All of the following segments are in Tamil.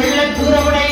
வெள்ள தூரவுடை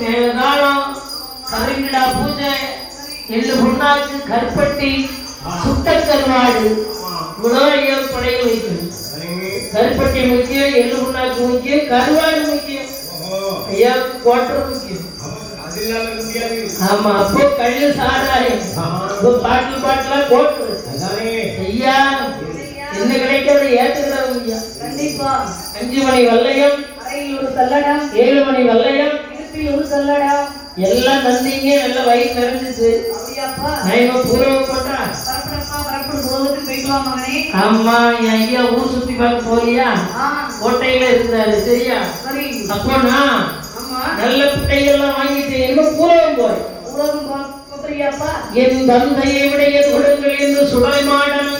மேலதாளம்? கருங்கிடா பூஜை. எள்ளு புண்ணாக்கு கருப்பட்டி சுட்ட கருவாடு குணோரிய படையில் வைக்கணும் கருப்பட்டி முக்கியம் எள்ளு புண்ணாக்கு முக்கியம் கருவாடு முக்கியம். ஐயா கோட்டர் முக்கியம். ஆமா அப்போ கள்ளு சாராயம். பாட்டில் பாட்டிலா கோட்டர் ஐயா என்ன கிடைக்கிறது? ஏத்துக்கிறவங்க ஐயா. கண்டிப்பா. அஞ்சு மணி வல்லையம். அறையில் ஒரு சல்லடம் ஏழு மணி வல்லையம் இடுப்பில் ஒரு சல்லடம் எல்லாம் தந்தீங்க நல்ல வயிறு நிறைஞ்சிச்சு. அப்படியாப்பா. நான் இப்ப பூரவ பண்றேன் பரப்படப்பா பரப்படு உலகத்துக்கு போயிட்டு வா மகனே. ஆமா என் ஐயா ஊர் சுத்தி பார்க்க போறியா கோட்டையில இருந்தாரு சரியா? சரி. நல்ல பிட்டைகள்லாம் வாங்கிட்டு என்ன பூரவம் போறேன் உலகம் போறியாப்பா என் தந்தையை விடைய கொடுங்கள் என்று சுடலை மாடன்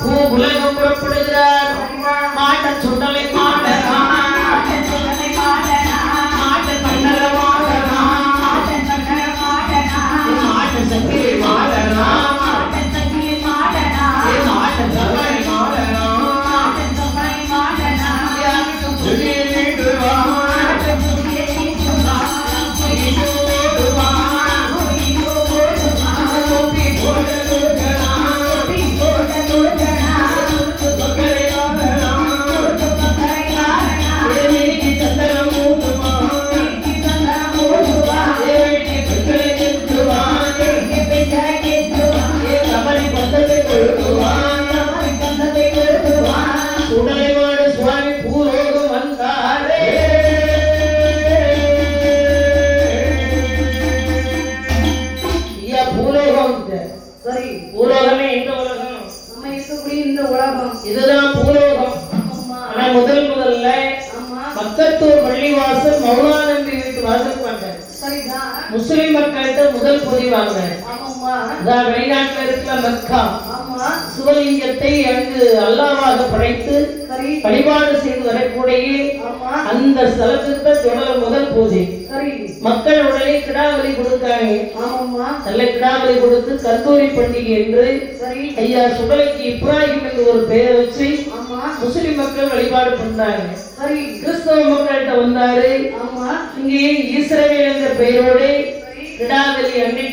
பூ உலகம் புறப்படுகிறார். மாட்ட சுடலை மாடனா இதுதான் பூலோகம் ஆனா முதல் முதல்ல ஆமா. மக்கத்தூர் பள்ளிவாசல் மௌலானந்தி வீட்டு வாசல் சரிதான். முஸ்லிம் மக்கள்கிட்ட முதல் பொதி வாங்கினார் வெளிநாட்டுல இருக்கிற மக்கா. சிவலிங்கத்தை அங்கு அல்லாவாக படைத்து சரி. வழிபாடு செய்து வரக்கூடிய அந்த ஸ்தலத்துக்கு தொடர் முதல் பூஜை. சரி. மக்கள் உடனே கிடாவலி கொடுத்தாங்க. நல்ல கிடாவலி கொடுத்து கந்தூரி பண்டிகை என்று சரி. ஐயா சுடலைக்கு இப்ராஹிம் என்று ஒரு பெயர் வச்சு முஸ்லிம் மக்கள் வழிபாடு பண்றாங்க சரி. கிறிஸ்தவ மக்கள்கிட்ட வந்தாரு. இங்கே இஸ்ரவேல் என்ற பெயரோடு கிடாவலி அன்னைக்கு